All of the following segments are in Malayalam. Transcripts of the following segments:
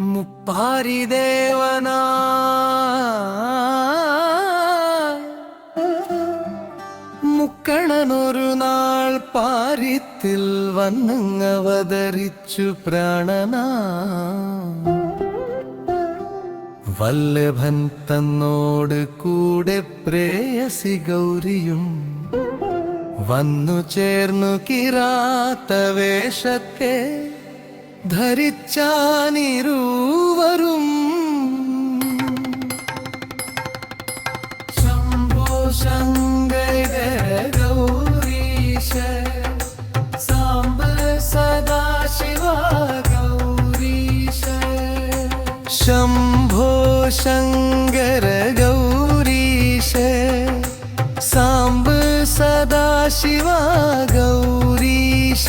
മുപ്പാരിദേവനാ. മുക്കണനൊരു നാൾ പാരിത്തിൽ വന്നങ്ങവതരിച്ചു പ്രാണനാ. വല്ലഭൻ തന്നോട് കൂടെ പ്രേയസി ഗൗരിയും വന്നു ചേർന്നു കിരാത്ത വേഷത്തെ ധരിച്ചാനിരുവരും. ശംഭോ ശങ്കര ഗൗരീശ സാംബ സദാശിവ ഗൗരീശ. ശംഭോ ശങ്കര ഗൗരീശ സാംബ സദാശിവ ഗൗരീശ.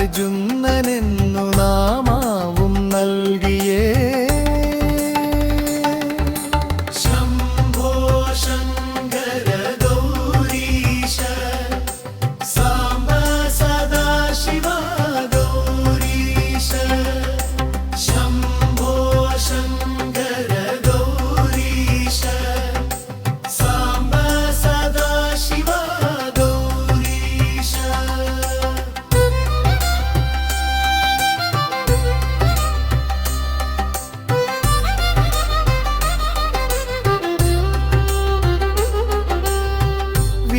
harcım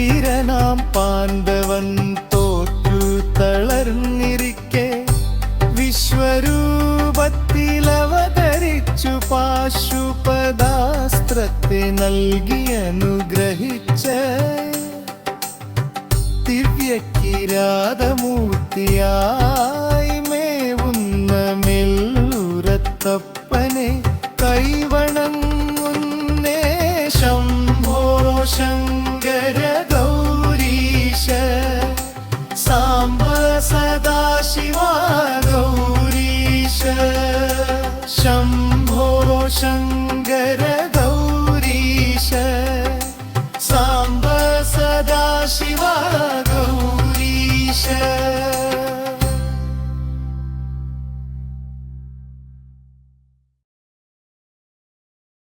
വീരനാം പാണ്ഡവൻ തോറ്റു തളർന്നിരിക്കെ. വിശ്വരൂപത്തിലവതരിച്ചു പാശുപദാസ്ത്രത്തെ നൽകി അനുഗ്രഹിച്ച ദിവ്യ കിരാതമൂർത്തിയായി മേവുന്ന മെല്ലുരത്തപ്പനെ കൈവണങ്ങുന്നേ. ശംഭോ ശങ്കര ശങ്കര ഗൗരീശ സാംബ സദാശിവ